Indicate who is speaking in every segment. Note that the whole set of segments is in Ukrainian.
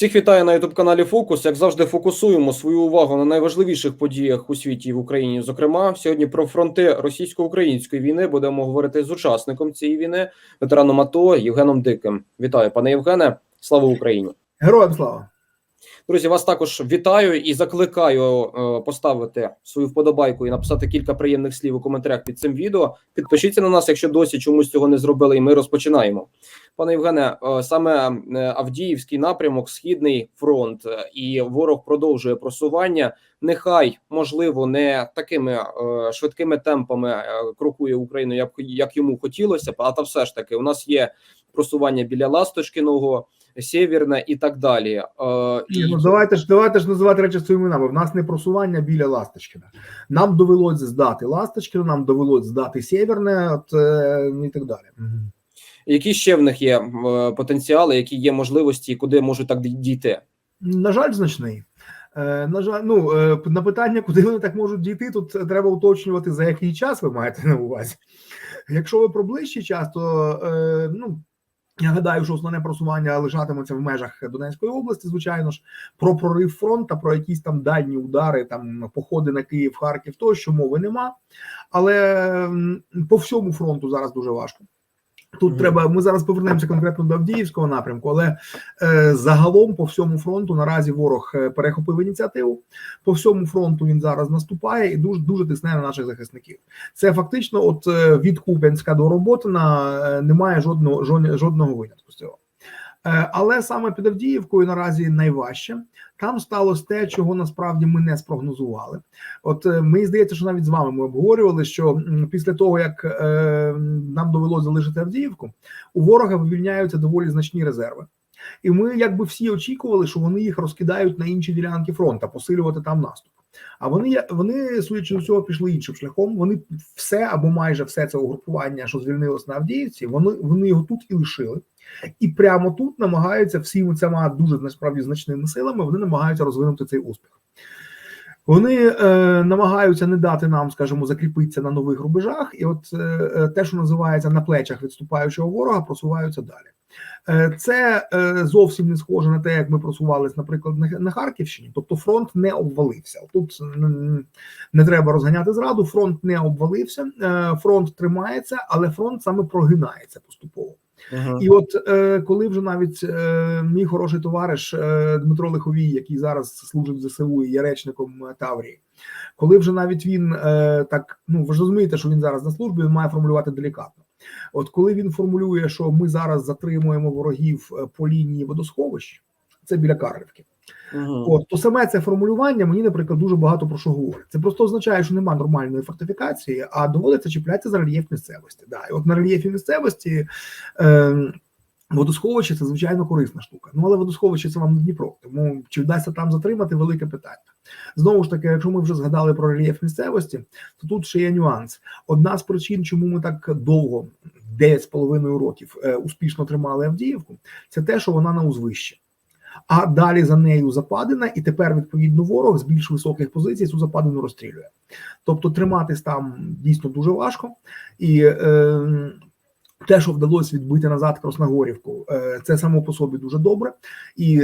Speaker 1: Всіх вітаю на youtube каналі Фокус. Як завжди, фокусуємо свою увагу на найважливіших подіях у світі і в Україні. Зокрема, сьогодні про фронти російсько-української війни будемо говорити з учасником цієї війни, ветераном АТО Євгеном Диким. Вітаю, пане Євгене. Слава Україні!
Speaker 2: Героям слава!
Speaker 1: Друзі, вас також вітаю і закликаю е, поставити свою вподобайку і написати кілька приємних слів у коментарях під цим відео. Підпишіться на нас, якщо досі чомусь цього не зробили, і ми розпочинаємо. Пане Євгене, е, саме е, Авдіївський напрямок, Східний фронт, і ворог продовжує просування. Нехай можливо не такими швидкими темпами крокує Україну, як, як йому хотілося а та все ж таки у нас є просування біля Ласточкиного. Сєвєрне і так далі. Е,
Speaker 2: Ні, ну давайте ж давайте ж називати речі своїми іменами. В нас не просування біля Ласточкина. Нам довелось здати Ласточкина, нам довелось здати Сєвєрне, от е, і так далі.
Speaker 1: Які ще в них є е, потенціали, які є можливості, куди можуть так дійти?
Speaker 2: На жаль, значний. На жаль, ну на питання, куди вони так можуть дійти, тут треба уточнювати за який час ви маєте на увазі. Якщо ви про ближчий час, то ну. Я гадаю, що основне просування лежатиметься в межах Донецької області, звичайно ж, про прорив фронту, про якісь там дальні удари, там походи на Київ, Харків, тощо мови нема. Але по всьому фронту зараз дуже важко. Тут треба. Ми зараз повернемося конкретно до Авдіївського напрямку, але е, загалом по всьому фронту наразі ворог перехопив ініціативу. По всьому фронту він зараз наступає і дуже дуже тисне на наших захисників. Це фактично, от від Куп'янська до Роботина немає жодного жодного винятку з цього. Е, але саме під Авдіївкою наразі найважче. Там сталося те, чого насправді ми не спрогнозували. От е, мені здається, що навіть з вами ми обговорювали, що після того як е, нам довелося залишити Авдіївку, у ворога вивільняються доволі значні резерви. І ми, якби всі очікували, що вони їх розкидають на інші ділянки фронту, посилювати там наступ. А вони вони, судячи до цього, пішли іншим шляхом. Вони все або майже все це угрупування, що звільнилось на Авдіївці, вони вони його тут і лишили. І прямо тут намагаються всіми цими дуже насправді значними силами. Вони намагаються розвинути цей успіх. Вони е, намагаються не дати нам, скажімо, закріпитися на нових рубежах, і от е, те, що називається на плечах відступаючого ворога, просуваються далі. Е, це е, зовсім не схоже на те, як ми просувалися, наприклад, на, на Харківщині. Тобто фронт не обвалився. Тут не треба розганяти зраду. Фронт не обвалився, е, фронт тримається, але фронт саме прогинається поступово. -huh. І от е, коли вже навіть е, мій хороший товариш е, Дмитро Лиховій, який зараз служить в ЗСУ і є речником Таврії, коли вже навіть він е, так ну ви ж розумієте, що він зараз на службі, він має формулювати делікатно. От коли він формулює, що ми зараз затримуємо ворогів по лінії водосховищ, це біля Карлівки. Uh От то саме це формулювання мені, наприклад, дуже багато про що говорить. Це просто означає, що немає нормальної фортифікації, а доводиться чіплятися за рельєф місцевості. Да, і от на рельєфі місцевості. Е, Водосховище це звичайно корисна штука. Ну але водосховище це вам не Дніпро. Тому чи вдасться там затримати велике питання. Знову ж таки, якщо ми вже згадали про рельєф місцевості, то тут ще є нюанс. Одна з причин, чому ми так довго, 9,5 років, е, успішно тримали Авдіївку, це те, що вона на узвищі. А далі за нею западина, і тепер відповідно ворог з більш високих позицій цю западину розстрілює. Тобто триматись там дійсно дуже важко і. Е, те, що вдалося відбити назад Красногорівку, це само по собі дуже добре, і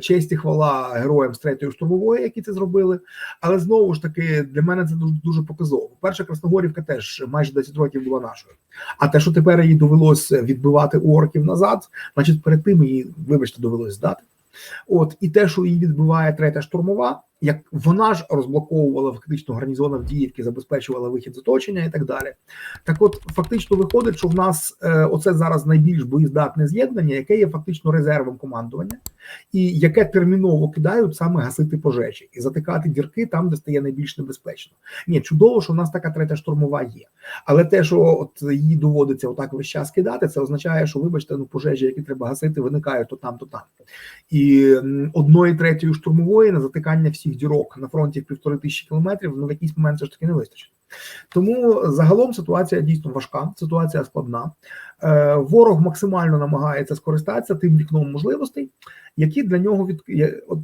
Speaker 2: честь і хвала героям з третьої штурмової, які це зробили. Але знову ж таки для мене це дуже дуже показово. Перша Красногорівка теж майже 10 років була нашою. А те, що тепер їй довелося відбивати орків назад, значить перед тим її, вибачте, довелось здати. От і те, що її відбиває третя штурмова, як вона ж розблоковувала фактично гарнізон Авдіївки, забезпечувала вихід з оточення і так далі. Так, от фактично виходить, що в нас е, оце зараз найбільш боєздатне з'єднання, яке є фактично резервом командування, і яке терміново кидають саме гасити пожежі і затикати дірки там, де стає найбільш небезпечно. Ні, чудово, що в нас така третя штурмова є, але те, що от її доводиться отак весь час кидати, це означає, що вибачте, ну пожежі, які треба гасити, виникають то там, то там. І одної третьої штурмової на затикання всіх дірок на фронті півтори тисячі кілометрів ну в якийсь момент все ж таки не вистачить. Тому загалом ситуація дійсно важка, ситуація складна. Е, Ворог максимально намагається скористатися тим вікном можливостей, які для нього від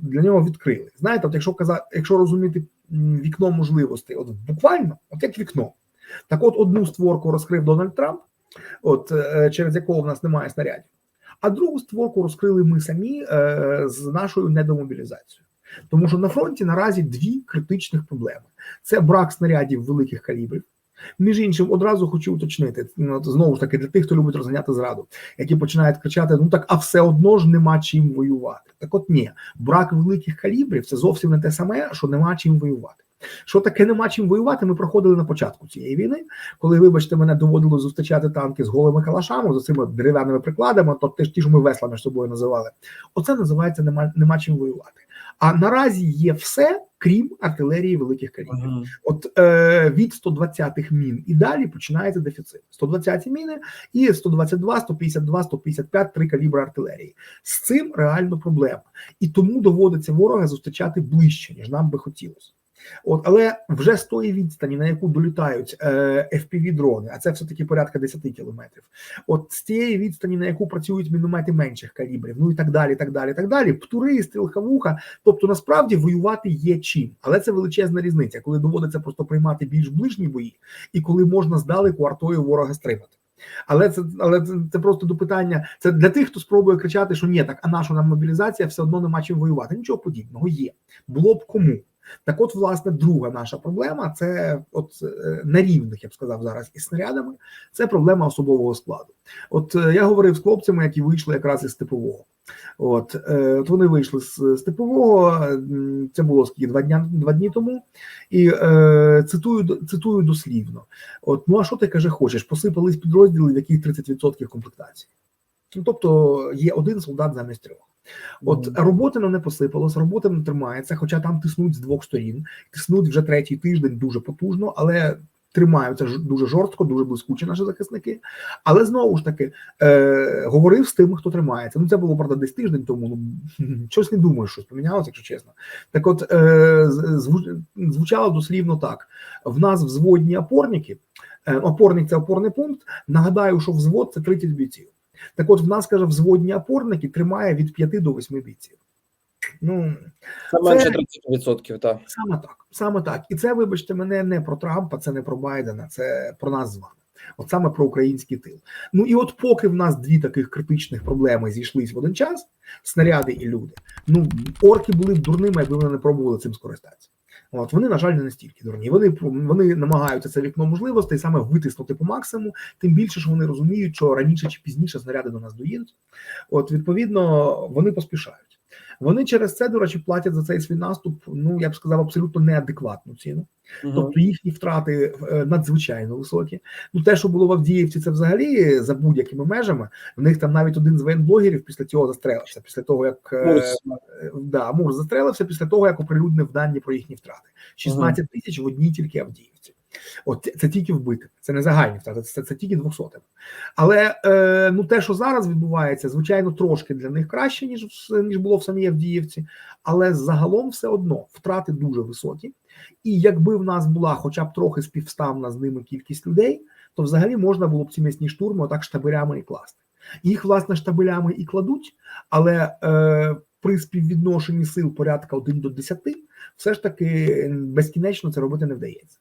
Speaker 2: для нього відкрили. Знаєте, от якщо казати, якщо розуміти вікно можливостей, от буквально, от як вікно, так от одну створку розкрив Дональд Трамп, от через якого в нас немає снарядів. А другу створку розкрили ми самі е, з нашою недомобілізацією. Тому що на фронті наразі дві критичних проблеми: це брак снарядів великих калібрів. Між іншим, одразу хочу уточнити ну, знову ж таки для тих, хто любить розганяти зраду, які починають кричати: ну так, а все одно ж нема чим воювати. Так, от ні, брак великих калібрів це зовсім не те саме, що нема чим воювати. Що таке нема чим воювати? Ми проходили на початку цієї війни, коли, вибачте, мене доводило зустрічати танки з голими калашами, з цими дерев'яними прикладами, то ті ж ми весла між собою називали. Оце називається нема, нема чим воювати. А наразі є все, крім артилерії великих калібрів. От е, від 120-х мін і далі починається дефіцит. 120 міни і 122, 152, 155 три калібри артилерії. З цим реально проблема, і тому доводиться ворога зустрічати ближче, ніж нам би хотілося. От, але вже з тої відстані, на яку долітають е, fpv дрони, а це все таки порядка 10 кілометрів. От з тієї відстані, на яку працюють міномети менших калібрів, ну і так далі, так далі, так далі. Птури, стрілкавуха. Тобто, насправді воювати є чим, але це величезна різниця, коли доводиться просто приймати більш ближні бої, і коли можна здалеку артою ворога стримати. Але це але це, це просто до питання. Це для тих, хто спробує кричати, що ні, так а наша нам мобілізація все одно нема чим воювати. Нічого подібного є. Було б кому. Так, от, власне, друга наша проблема це от е, на рівних, я б сказав зараз, із снарядами. Це проблема особового складу. От е, я говорив з хлопцями, які вийшли якраз із степового. От, е, от вони вийшли з степового. Це було скільки два дня два дні тому, і е, цитую цитую дослівно: от ну а що ти каже, хочеш? Посипались підрозділи, в яких 30% комплектації. Ну тобто є один солдат замість трьох. От роботи не посипалось, робота не тримається, хоча там тиснуть з двох сторін, тиснуть вже третій тиждень дуже потужно, але тримаються дуже жорстко, дуже блискучі наші захисники. Але знову ж таки е, говорив з тими, хто тримається. Ну це було правда десь тиждень тому. Ну щось не думаю, що щось помінялося, якщо чесно. Так, от е, звучало дослівно так: в нас взводні опорники. Е, опорник це опорний пункт. Нагадаю, що взвод це 30 бійців. Так от в нас каже, взводні опорники тримає від 5 до 8 бійців. Ну
Speaker 1: Це менше
Speaker 2: Це-
Speaker 1: 30%, так.
Speaker 2: саме так, саме так. І це, вибачте, мене не про Трампа, це не про Байдена, це про нас з вами. От саме про український тил. Ну і от поки в нас дві таких критичних проблеми зійшлись в один час: снаряди і люди. Ну орки були б дурними, якби вони не пробували цим скористатися. От вони, на жаль, не настільки дурні. Вони вони намагаються це вікно можливостей саме витиснути по максимуму, тим більше, що вони розуміють, що раніше чи пізніше снаряди до нас доїдуть. От, відповідно, вони поспішають. Вони через це, до речі, платять за цей свій наступ. Ну я б сказав, абсолютно неадекватну ціну.
Speaker 1: Мгм.
Speaker 2: Тобто їхні втрати е, надзвичайно високі. Ну те, що було в Авдіївці, це взагалі за будь-якими межами. В них там навіть один з воєнблогерів після цього застрелився. Після того як е,
Speaker 1: Мурс.
Speaker 2: да, Мур застрелився після того, як оприлюднив дані про їхні втрати. 16 тисяч в одній тільки Авдіївці. От це, тільки вбити, це не загальні втрати, це, це тільки двохсотим. Але е, ну те, що зараз відбувається, звичайно, трошки для них краще ніж ніж було в самій Авдіївці, але загалом все одно втрати дуже високі. І якби в нас була хоча б трохи співставна з ними кількість людей, то взагалі можна було б ці м'ясні штурми отак штабелями і класти. Їх власне штабелями і кладуть, але е, при співвідношенні сил порядка 1 до 10 все ж таки безкінечно це робити не вдається.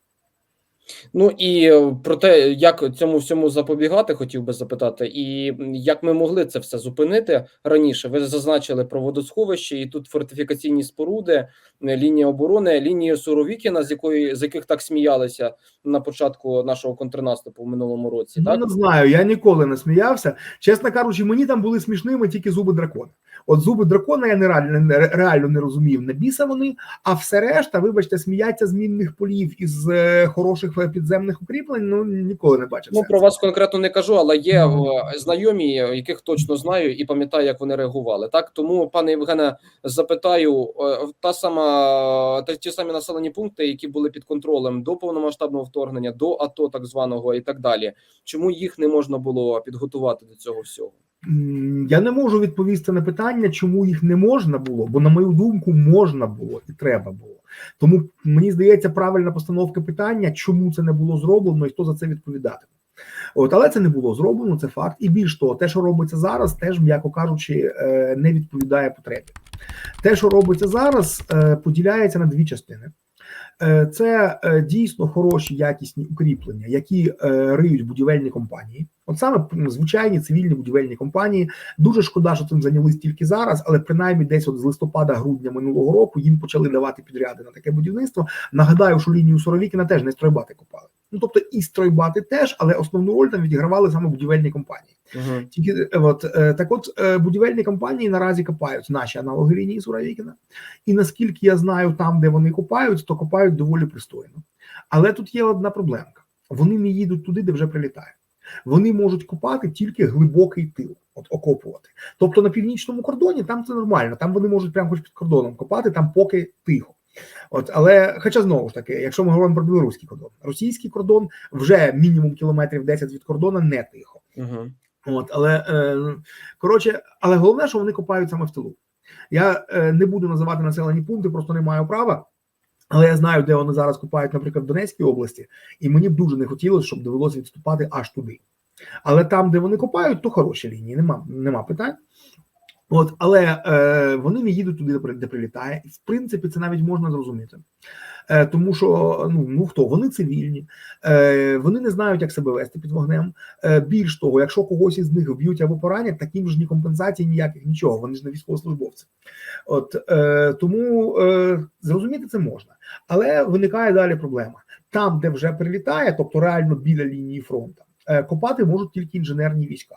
Speaker 1: Ну і е, про те, як цьому всьому запобігати, хотів би запитати, і як ми могли це все зупинити раніше. Ви зазначили про водосховище, і тут фортифікаційні споруди, е, лінія оборони, лінія Суровікіна, з якої з яких так сміялися на початку нашого контрнаступу в минулому році.
Speaker 2: Ну,
Speaker 1: Так
Speaker 2: не знаю, я ніколи не сміявся. Чесно кажучи, мені там були смішними тільки зуби дракона. От зуби дракона я не реально, не- реально не розумів, на біса вони, а все решта, вибачте, сміяться з мінних полів із е, хороших е, підземних укріплень. Ну ніколи не бачив.
Speaker 1: ну
Speaker 2: сенсу.
Speaker 1: про вас конкретно не кажу, але є е, знайомі, яких точно знаю, і пам'ятаю, як вони реагували. Так тому, пане Євгене, запитаю, е, та сама та ті самі населені пункти, які були під контролем до повномасштабного вторгнення, до АТО, так званого, і так далі. Чому їх не можна було підготувати до цього всього?
Speaker 2: Я не можу відповісти на питання, чому їх не можна було, бо на мою думку, можна було і треба було. Тому мені здається, правильна постановка питання, чому це не було зроблено і хто за це відповідатиме. От, але це не було зроблено, це факт. І більш того, те, що робиться зараз, теж, м'яко кажучи, е, не відповідає потребі. Те, що робиться зараз, е, поділяється на дві частини. Е, Це е, дійсно хороші якісні укріплення, які е, риють будівельні компанії. От саме звичайні цивільні будівельні компанії. Дуже шкода, що цим зайнялись тільки зараз, але принаймні десь от з листопада-грудня минулого року їм почали давати підряди на таке будівництво. Нагадаю, що лінію Суровікіна теж не стройбати копали. Ну тобто і стройбати теж, але основну роль там відігравали саме будівельні компанії.
Speaker 1: Угу.
Speaker 2: Тільки е, от е, так, от е, будівельні компанії наразі копають наші аналоги лінії Суровікіна. І наскільки я знаю, там, де вони копають, то копають доволі пристойно. Але тут є одна проблемка: вони не їдуть туди, де вже прилітають. Вони можуть копати тільки глибокий тил, от окопувати. Тобто на північному кордоні там це нормально, там вони можуть прямо хоч під кордоном копати, там поки тихо. От, але, хоча знову ж таки, якщо ми говоримо про білоруський кордон, російський кордон вже мінімум кілометрів 10 від кордону не тихо.
Speaker 1: Угу.
Speaker 2: От, але е, коротше, але головне, що вони копають саме в тилу. Я е, не буду називати населені пункти, просто не маю права. Але я знаю, де вони зараз копають, наприклад, в Донецькій області, і мені б дуже не хотілося, щоб довелося відступати аж туди. Але там, де вони копають, то хороші лінії, нема, нема питань. От, але е, вони не їдуть туди, де прилітає, і в принципі це навіть можна зрозуміти. Е, тому що ну, ну хто вони цивільні, е, вони не знають, як себе вести під вогнем. Е, більш того, якщо когось із них вб'ють або поранять, таким ж ні компенсації, ніяких нічого. Вони ж не військовослужбовці. От е, тому е, зрозуміти це можна, але виникає далі проблема там, де вже прилітає, тобто реально біля лінії фронту, е, копати можуть тільки інженерні війська.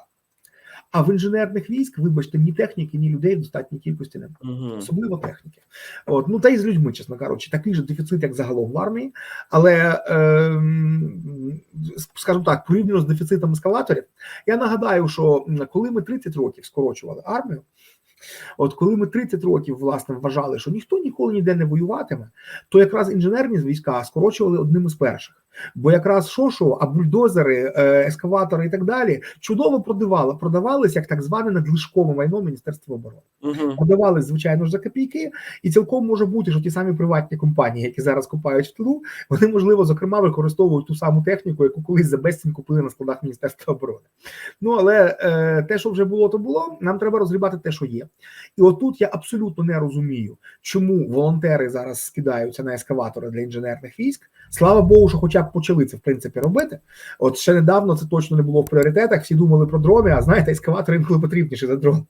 Speaker 2: А в інженерних військ, вибачте, ні техніки, ні людей в достатній кількості немає
Speaker 1: Угу.
Speaker 2: особливо техніки. От ну та й з людьми, чесно кажучи, такий же дефіцит, як загалом в армії, але е, скажімо так, порівняно з дефіцитом ескалаторів, я нагадаю, що коли ми 30 років скорочували армію. От коли ми 30 років власне вважали, що ніхто ніколи ніде не воюватиме, то якраз інженерні війська скорочували одним із перших. Бо якраз що, а бульдозери, е, ескаватори і так далі чудово продавали, продавались як так зване надлишкове майно Міністерства оборони
Speaker 1: Угу.
Speaker 2: продавали, звичайно ж, за копійки, і цілком може бути, що ті самі приватні компанії, які зараз купають в тилу, вони можливо зокрема використовують ту саму техніку, яку колись за безцінь купили на складах Міністерства оборони. Ну але е, те, що вже було, то було. Нам треба розгрібати те, що є. І отут я абсолютно не розумію, чому волонтери зараз скидаються на ескаватори для інженерних військ. Слава Богу, що хоча б почали це в принципі робити. От ще недавно це точно не було в пріоритетах. Всі думали про дрони, а знаєте, ескаватор інколи потрібніше за дрон.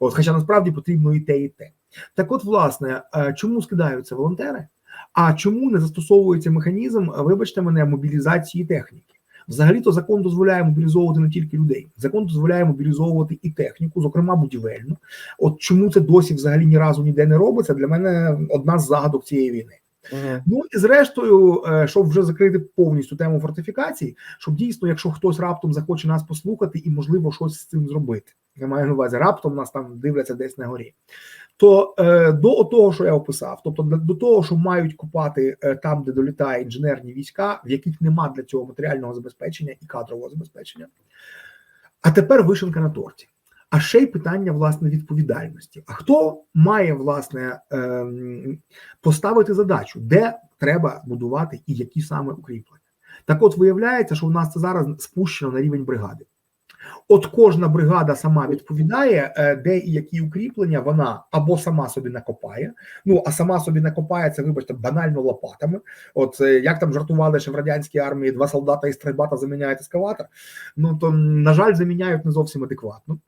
Speaker 2: От, хоча насправді потрібно і те, і те. Так, от, власне, е, чому скидаються волонтери? А чому не застосовується механізм, е, вибачте мене, мобілізації техніки? Взагалі-то закон дозволяє мобілізовувати не тільки людей, закон дозволяє мобілізовувати і техніку, зокрема будівельну. От чому це досі взагалі ні разу ніде не робиться? Для мене одна з загадок цієї війни.
Speaker 1: Угу.
Speaker 2: Ну і зрештою, е, щоб вже закрити повністю тему фортифікацій, щоб дійсно, якщо хтось раптом захоче нас послухати і можливо щось з цим зробити, я маю на увазі, раптом нас там дивляться десь на горі. То е, до того, що я описав, тобто до, того, що мають купати е, там, де долітає інженерні війська, в яких нема для цього матеріального забезпечення і кадрового забезпечення. А тепер вишенка на торті. А ще й питання власне відповідальності. А хто має власне ем, поставити задачу, де треба будувати і які саме укріплення? Так, от виявляється, що у нас це зараз спущено на рівень бригади. От кожна бригада сама відповідає, е, де і які укріплення вона або сама собі накопає. Ну а сама собі накопає це, вибачте, банально лопатами. От е, як там жартували, що в радянській армії два солдата і стрибата заміняють ескаватор. Ну то на жаль, заміняють не зовсім адекватно.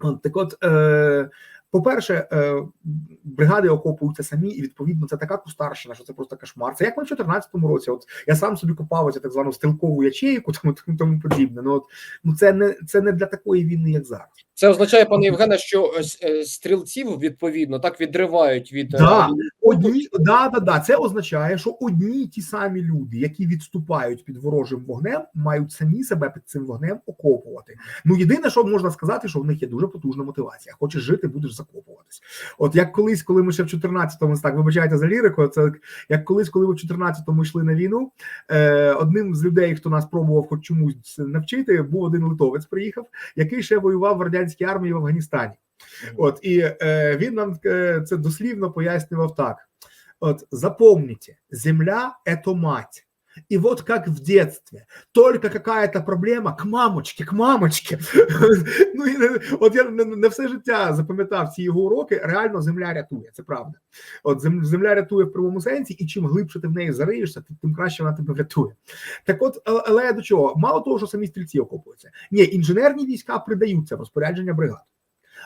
Speaker 2: От, так от, е, по-перше, е, бригади окопуються самі, і відповідно це така кустарщина, що це просто кошмар. Це як ми в 2014 році. От я сам собі копав оцю так звану стрілкову ячейку, тому тому, подібне. Ну от ну це не це не для такої війни, як зараз.
Speaker 1: Це означає, пане Євгене, що е, е, стрілців відповідно так відривають від
Speaker 2: Да. Одні да, да, да. Це означає, що одні ті самі люди, які відступають під ворожим вогнем, мають самі себе під цим вогнем окопувати. Ну єдине, що можна сказати, що в них є дуже потужна мотивація. Хочеш жити, будеш закопуватись. От як колись, коли ми ще в 14-му, так вибачайте за лірику, це як колись, коли ми в 14-му йшли на війну. Е, одним з людей, хто нас пробував хоч чомусь навчити, був один литовець. Приїхав, який ще воював в радянській армії в Афганістані. От і е, він нам е, це дослівно пояснював так: от запомніть, земля ето мать. И вот как в детстве, только какая-то проблема к мамочке, к мамочке. Ну от я на все життя запам'ятав ці його уроки. Реально земля рятує, це правда. От зем- земля рятує в прямому сенсі, і чим глибше ти в неї зариєшся, тим- краще вона тебе врятує. Так от, але- але до чого? Мало того, що самі стрільці окопуються. Ні, інженерні війська придаються в розпорядження бригад.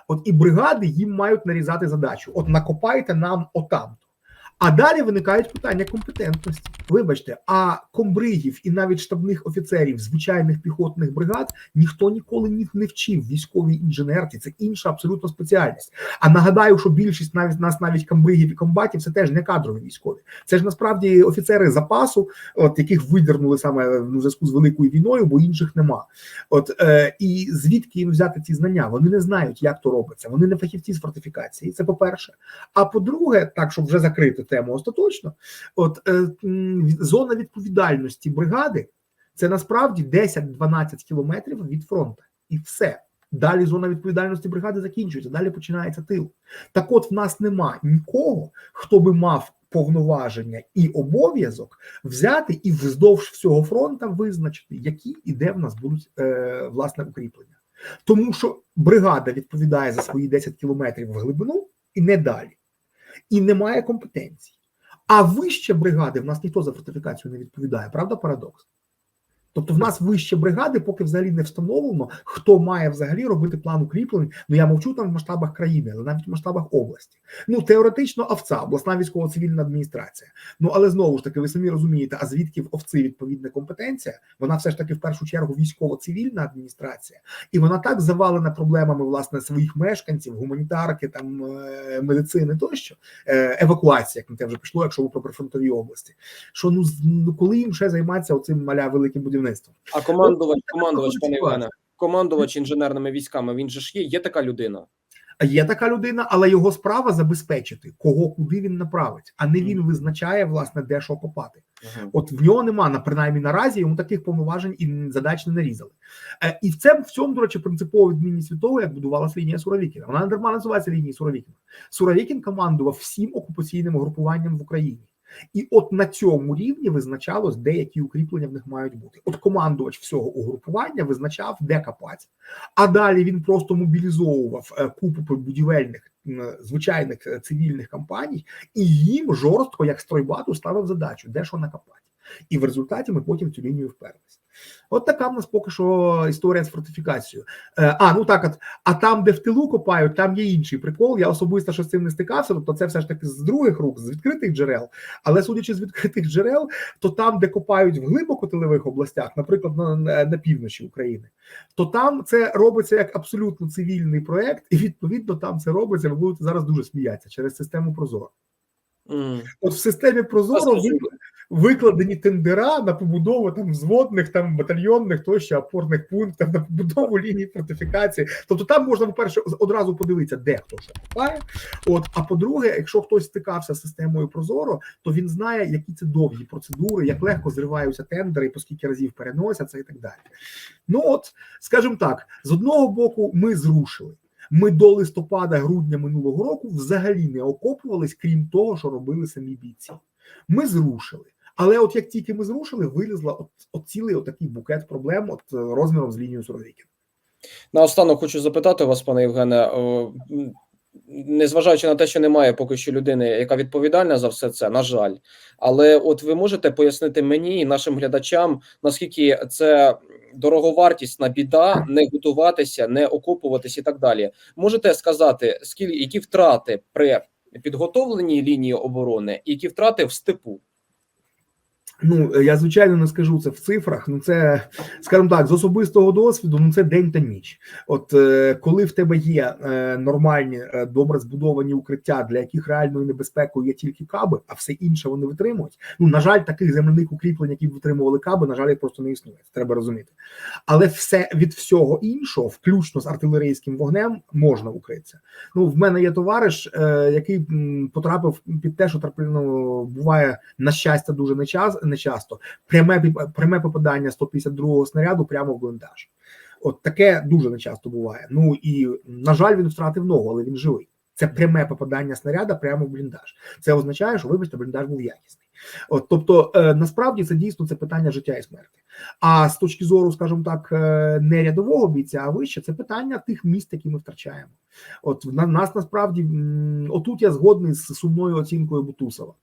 Speaker 2: От і бригади їм мають нарізати задачу: от накопайте нам отам. А далі виникають питання компетентності. Вибачте, а комбригів і навіть штабних офіцерів звичайних піхотних бригад ніхто ніколи ні- не вчив військовій інженерці. Це інша абсолютно спеціальність. А нагадаю, що більшість навіть нас, навіть комбригів і комбатів, це теж не кадрові військові. Це ж насправді офіцери запасу, от яких видернули саме в зв'язку з великою війною, бо інших нема. От е, і звідки їм взяти ці знання? Вони не знають, як то робиться. Вони не фахівці з фортифікації. Це по-перше. А по-друге, так щоб вже закрити тему остаточно, от е, зона відповідальності бригади це насправді 10-12 кілометрів від фронту, і все. Далі зона відповідальності бригади закінчується, далі починається тил. Так от в нас нема нікого, хто би мав повноваження і обов'язок взяти і вздовж всього фронта визначити, які і де в нас будуть е, власне укріплення. Тому що бригада відповідає за свої 10 кілометрів в глибину і не далі, і немає компетенцій. А вище бригади в нас ніхто за фортифікацію не відповідає, правда, парадокс? Тобто в нас вище бригади, поки взагалі не встановлено, хто має взагалі робити план укріплень. Ну я мовчу там в масштабах країни, але навіть в масштабах області. Ну теоретично овца, обласна військово-цивільна адміністрація. Ну але знову ж таки, ви самі розумієте, а звідки в овці відповідна компетенція? Вона все ж таки в першу чергу військово-цивільна адміністрація, і вона так завалена проблемами власне своїх мешканців, гуманітарки, там е, медицини тощо, е, евакуація, як на те вже пішло, якщо ви про прифронтові області. Що ну ну коли їм ще займатися оцим маля великим будівництвом?
Speaker 1: А командувач, командувач, пане
Speaker 2: ситуація.
Speaker 1: Командувач інженерними військами. Він же ж є, є така людина.
Speaker 2: Є така людина, але його справа забезпечити, кого куди він направить, а не він визначає власне де що копати.
Speaker 1: Мгм.
Speaker 2: От в нього нема на принаймні наразі йому таких повноважень і задач не нарізали. Е, і в цьому в цьому, до речі, принципова відмінність від того, як будувалась лінія Суровікіна. Вона не дарма називається лінією Суровікіна. Суровікін командував всім окупаційним угрупуванням в Україні. І от на цьому рівні визначалось, де які укріплення в них мають бути. От командувач всього угрупування визначав, де копати. А далі він просто мобілізовував е, купу будівельних звичайних е, цивільних компаній, і їм жорстко, як стройбату, ставив задачу, де що накопати. І в результаті ми потім цю лінію вперлися. От така в нас поки що історія з фортифікацією. Е, а, ну так, от, а там, де в тилу копають, там є інший прикол. Я особисто що з цим не стикався, тобто це все ж таки з других рук, з відкритих джерел. Але судячи з відкритих джерел, то там, де копають в глибокотилових областях, наприклад, на, на, на півночі України, то там це робиться як абсолютно цивільний проект, і відповідно там це робиться. Ви будете зараз дуже сміятися через систему Прозоро.
Speaker 1: Мгм.
Speaker 2: От в системі Прозоро
Speaker 1: Розкажи.
Speaker 2: Вик- викладені тендера на побудову там взводних, там батальйонних тощо опорних пунктів, на побудову ліній фортифікації. Тобто там можна, по-перше, одразу подивитися, де хто що купає. От, а по-друге, якщо хтось стикався з системою Прозоро, то він знає, які це довгі процедури, як легко зриваються тендери, по скільки разів переносяться, і так далі. Ну от, скажімо так, з одного боку, ми зрушили. Ми до листопада-грудня минулого року взагалі не окопувались, крім того, що робили самі бійці. Ми зрушили. Але от як тільки ми зрушили, вилізла от, от цілий отакий букет проблем от е, розміром з лінією Суровікіна.
Speaker 1: Наостанок хочу запитати вас, пане Євгене, незважаючи на те, що немає поки що людини, яка відповідальна за все це, на жаль. Але от ви можете пояснити мені і нашим глядачам, наскільки це дороговартісна біда, не готуватися, не окопуватися і так далі. Можете сказати, скільки які втрати при підготовленій лінії оборони, і які втрати в степу?
Speaker 2: Ну е, я звичайно не скажу це в цифрах. Ну це скажімо так, з особистого досвіду. Ну це день та ніч. От е, коли в тебе є е, нормальні, добре збудовані укриття, для яких реальною небезпекою є тільки каби, а все інше вони витримують. Ну на жаль, таких земляних укріплень, які витримували каби, на жаль, їх просто не існує. Це треба розуміти. Але все від всього іншого, включно з артилерійським вогнем, можна укритися. Ну в мене є товариш, який потрапив під те, що ну, буває на щастя дуже нечас, нечасто. Пряме часто пряме попадання 152-го снаряду прямо в бліндаж. От таке дуже нечасто буває. Ну і на жаль, він втратив ногу, але він живий. Це пряме попадання снаряда прямо в бліндаж. Це означає, що вибачте, бліндаж був якісний. От, тобто, е, насправді це дійсно це питання життя і смерті. А з точки зору, скажімо так, е, не рядового бійця, а вище це питання тих міст, які ми втрачаємо. От на- нас насправді отут я згодний з сумною оцінкою Бутусова.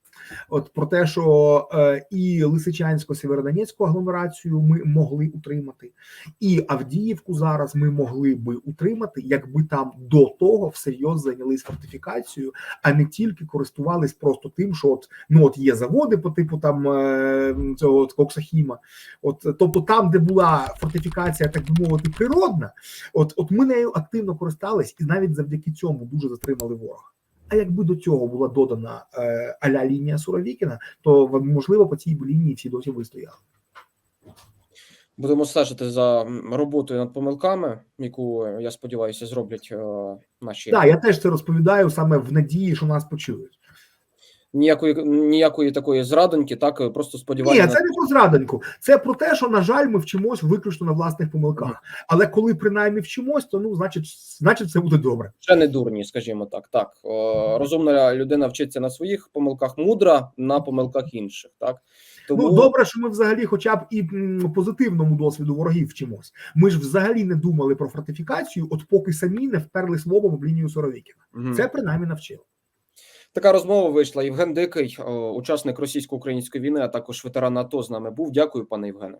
Speaker 2: От про те, що е, і Лисичансько сєвєродонецьку агломерацію ми могли утримати, і Авдіївку зараз ми могли би утримати, якби там до того всерйоз зайнялись фортифікацією, а не тільки користувались просто тим, що от ну от є заводи по типу там е, цього от Коксахіма. От тобто, там, де була фортифікація, так би мовити, природна, от от ми нею активно користались, і навіть завдяки цьому дуже затримали ворога. А якби до цього була додана е, аля лінія Суровікіна, то можливо по цій лінії всі досі вистояли.
Speaker 1: Будемо стежити за роботою над помилками, яку е, я сподіваюся зроблять е, наші
Speaker 2: Так, я теж це розповідаю саме в надії, що нас почують.
Speaker 1: Ніякої ніякої такої зрадоньки, так е, просто сподівання.
Speaker 2: Ні, це не про зрадоньку. Це про те, що на жаль, ми вчимось виключно на власних помилках. Але коли принаймні вчимось, то ну значить, значить, це буде добре.
Speaker 1: Ще не дурні, скажімо так. Так е, розумна людина вчиться на своїх помилках, мудра на помилках інших. Так тому
Speaker 2: Ну добре, що ми взагалі, хоча б і позитивному досвіду ворогів вчимось. Ми ж взагалі не думали про фортифікацію, от поки самі не вперлись лобом в лінію Соровікіна.
Speaker 1: Мгм.
Speaker 2: Це принаймні навчило.
Speaker 1: Така розмова вийшла. Євген Дикий, учасник російсько-української війни, а також ветеран АТО з нами був. Дякую, пане Євгене.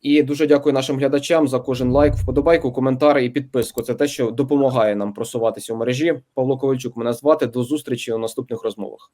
Speaker 1: І дуже дякую нашим глядачам за кожен лайк, вподобайку, коментар і підписку. Це те, що допомагає нам просуватися у мережі. Павло Ковальчук мене звати. До зустрічі у наступних розмовах.